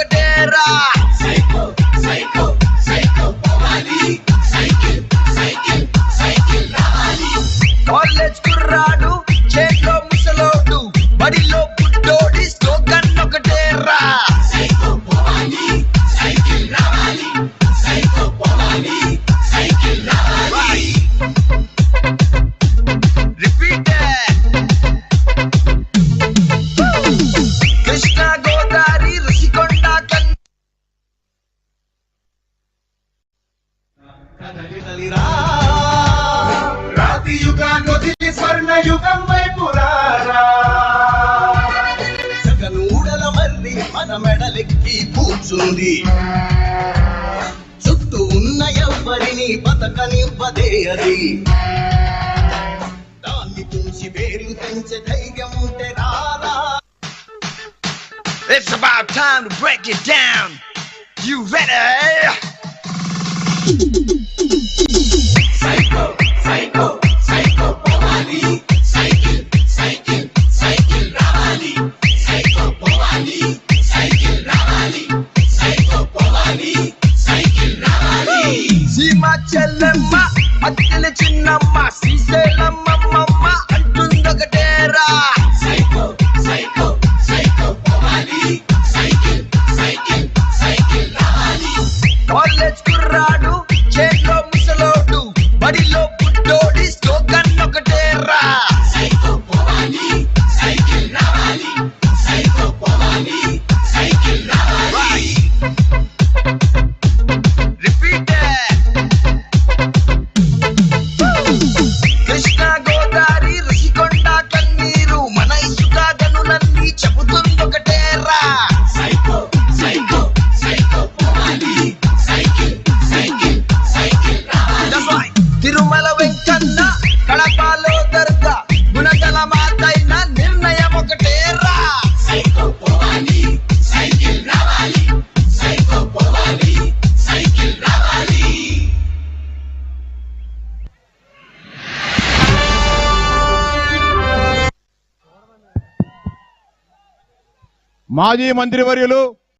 అంటుందొకటేరా college కుర్రాడు చేతిలో ముసలోడు బడిలో పుట్టోడి స్లోగన్ ఒకటేరా. రిపీట్ రాతి యుగాన్నొదిలి స్వర్ణ యుగం వైపు జగనూడల మర్రి మన మెడలెక్కి కూర్చుంది. చుట్టూ ఉన్న ఎవ్వరిని బతకనివ్వదే అది. దాన్ని తుంచి వేరు తెంచే ధైర్యం ఉంటే రారా. It's about time to break it down. You ready? செல்லம்மா அத்தனை சின்னம்மா சீசேலம்மம்மா Un domingo que మాజీ మంత్రివర్యులు